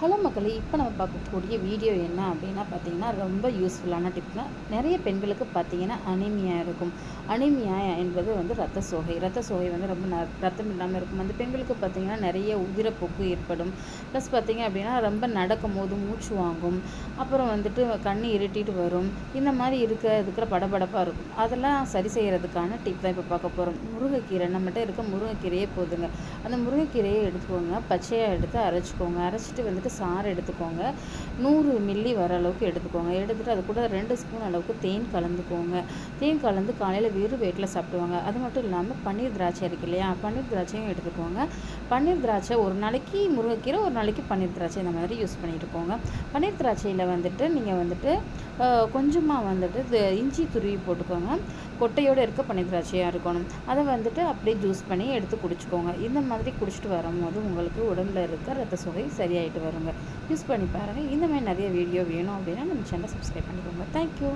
Hello மக்களே இப்போ நம்ம பார்க்கக்கூடிய வீடியோ என்ன அப்படின்னா பார்த்தீங்கன்னா ரொம்ப யூஸ்ஃபுல்லான டிப்னா நிறைய பெண்களுக்கு பார்த்தீங்கன்னா அனிமியா இருக்கும். அனிமியா என்பது வந்து ரத்த சோகை. ரத்த சோகை வந்து ரொம்ப ந ரத்தம் இல்லாமல் இருக்கும். அந்த பெண்களுக்கு பார்த்தீங்கன்னா நிறைய உதிரப்போக்கு ஏற்படும். ப்ளஸ் பார்த்தீங்க அப்படின்னா ரொம்ப நடக்கும் போது மூச்சு வாங்கும். அப்புறம் வந்துட்டு கண்ணு இருட்டிட்டு வரும். இந்த மாதிரி இருக்க இருக்கிற படபடப்பாக இருக்கும். அதெல்லாம் சரி செய்கிறதுக்கான டிப் தான் இப்போ பார்க்க போகிறோம் முருங்கைக்கீரை நம்மகிட்ட இருக்க முருங்கைக்கீரையே போதுங்க. அந்த முருங்கைக்கீரையை எடுத்துக்கோங்க. பச்சையாக எடுத்து அரைச்சிக்கோங்க. அரைச்சிட்டு வந்துட்டு சாறு எடுத்துக்கோங்க. நூறு மில்லி வர அளவுக்கு எடுத்துக்கோங்க. எடுத்துகிட்டு அது கூட ரெண்டு ஸ்பூன் அளவுக்கு தேன் கலந்துக்கோங்க. தேன் கலந்து காலையில் வெறும் வெயிட்டில் சாப்பிடுவாங்க. அது மட்டும் இல்லாமல் பன்னீர் திராட்சை இருக்கு இல்லையா? பன்னீர் திராட்சையும் எடுத்துக்கோங்க. பன்னீர் திராட்சை ஒரு நாளைக்கு முருங்கைக்கீரை ஒரு நாளைக்கு பன்னீர் திராட்சை இந்த மாதிரி யூஸ் பண்ணிட்டு போங்க. பன்னீர் திராட்சையில் வந்துட்டு நீங்கள் வந்துட்டு கொஞ்சமாக வந்துட்டு இஞ்சி துருவி போட்டுக்கோங்க. கொட்டையோடு இருக்க பன்னீர் திராட்சையாக இருக்கணும். அதை வந்துட்டு அப்படியே ஜூஸ் பண்ணி எடுத்து குடிச்சிக்கோங்க. இந்த மாதிரி குடிச்சிட்டு வரும்போது உங்களுக்கு உடம்புல இருக்க ரத்த சுகை சரியாயிட்டு பாருங்கள் யூஸ் பண்ணி பாருங்கள். இந்த மாதிரி நிறைய வீடியோ வேணும் அப்படின்னா நம்ம சேனலை சப்ஸ்கிரைப் பண்ணிக்கோங்க. தேங்க்யூ